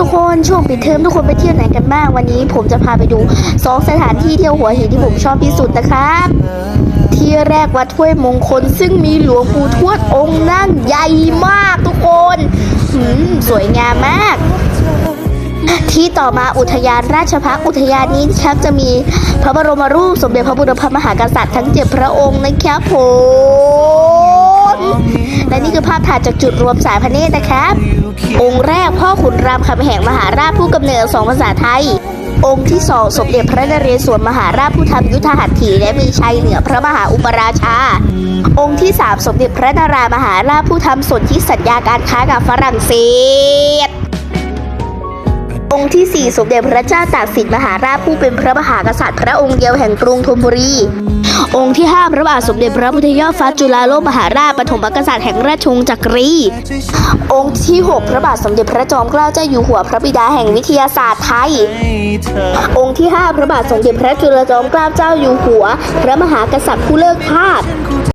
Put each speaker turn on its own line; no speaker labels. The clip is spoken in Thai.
ทุกคนช่วงปิดเทอมทุกคนไปเที่ยวไหนกันบ้างวันนี้ ผมจะพาไปดูสองสถานที่เที่ยวหัวหินที่ผมชอบที่สุดนะครับ ที่แรกวัดถ้วยมงคล ซึ่งมีหลวงปู่ทวดองค์นั่งใหญ่มากทุกคนหืมสวยงามมาก ที่ต่อมาอุทยานราชพักอุทยานนี้นะครับจะมีพระบรมรูปสมเด็จพระบุรพมหากษัตริย์ทั้งเจ็ดพระองค์นะครับผมาพถ่ายจากจุดรวมสายพระเนตรนะครับ องค์แรกพ่อขุนรามคำแหงมหาราชผู้กำเนิดสองภาษาไทย องค์ที่สองสมเด็จพระนเรศวรมหาราชผู้ทำยุทธหัตถีและมีชัยเหนือพระมหาอุปราชา องค์ที่สามสมเด็จพระนารายมหาราชผู้ทำสนธิสัญญาการค้ากับฝรั่งเศส องค์ที่ 4 สมเด็จพระเจ้าตากสินมหาราชผู้เป็นพระมหากษัตริย์ พระองค์เดียวแห่งกรุงธนบุรี องค์ที่ 5 พระบาทสมเด็จพระพุทธยอดฟ้าจุฬาโลกมหาราชปฐมกษัตริย์แห่งราชวงศ์จักรี องค์ที่ 6 พระบาทสมเด็จพระจอมเกล้าเจ้าอยู่หัวพระบิดาแห่งวิทยาศาสตร์ไทย องค์ที่ 5 พระบาทสมเด็จพระจุลจอมเกล้าเจ้าอยู่หัว พระมหากษัตริย์ผู้เลิกทาส